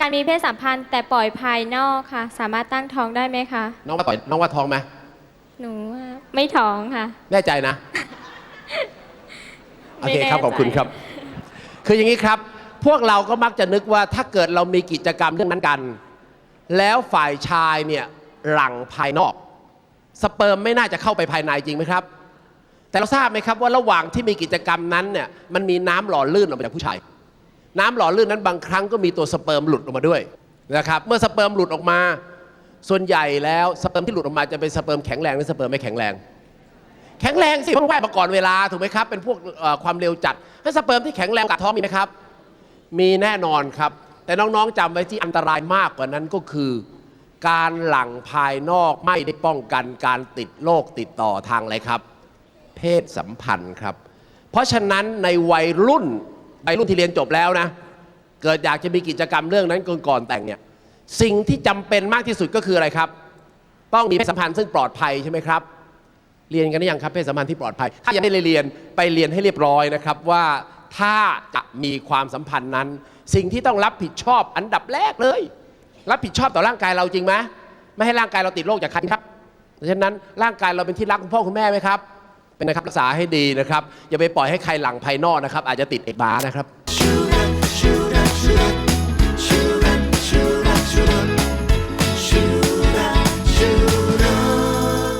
การมีเพศสัมพันธ์แต่ปล่อยภายนอกค่ะ สามารถตั้งท้องได้ไหมคะ น้องว่าต่อยน้องว่าท้องไหมหนูว่าไม่ท้องค่ะ แน่ใจนะ โอเคครับ ไม่แน่ใจ ขอบคุณครับ คืออย่างนี้ครับ พวกเราก็มักจะนึกว่าถ้าเกิดเรามีกิจกรรมเรื่องนั้นกัน แล้วฝ่ายชายเนี่ยหลั่งภายนอก สเปิร์มไม่น่าจะเข้าไปภายในจริงไหมครับ แต่เราทราบไหมครับว่าระหว่างที่มีกิจกรรมนั้นเนี่ยมันมีน้ำหล่อลื่นออกมาจากผู้ชาย น้ำหล่อลื่นนั้นบางครั้งก็มีตัวสเปิร์มหลุดออกมาด้วยนะครับเมื่อสเปิร์มหลุดออกมา ส่วนใหญ่แล้วสเปิร์มที่หลุดออกมาจะเป็นสเปิร์มแข็งแรงหรือสเปิร์มไม่แข็งแรง แข็งแรงสิเพราะว่ายมาก่อนเวลาถูกไหมครับเป็นพวกความเร็วจัดถ้าสเปิร์มที่แข็งแรงกับท้องมีไหมครับ มีแน่นอนครับ แต่น้องๆจำไว้ที่อันตรายมากกว่านั้นก็คือ การหลั่งภายนอกไม่ได้ป้องกันการติดโรคติดต่อทางอะไรครับ เพศสัมพันธ์ครับ เพราะฉะนั้นในวัยรุ่น วัยรุ่นที่เรียนจบแล้วนะ เกิดอยากจะมีกิจกรรมเรื่องนั้นก่อนอนแต่งเนี่ยสิ่งที่จำเป็นมากที่สุดก็คืออะไรครับ ต้องมีเพศสัมพันธ์ซึ่งปลอดภัยใช่ไหมครับ เรียนกันหรือยังครับเพศสัมพันธ์ที่ปลอดภัย ถ้ายังไม่ได้เรียนไปเรียนให้เรียบร้อยนะครับว่าถ้าจะมีความสัมพันธ์นั้น สิ่งที่ต้องรับผิดชอบอันดับแรกเลย รับผิดชอบต่อร่างกายเราจริงไหมไม่ให้ร่างกายเราติดโรคจากใครครับเพราะฉะนั้นร่างกายเราเป็นที่รักของพ่อคุณแม่ไหมครับ เป็นนะครับรักษาให้ดีนะครับอย่าไปปล่อยให้ใครหลังภายนอกนะครับ อาจจะติดเอกบานะครับ Sugar, sugar, sugar.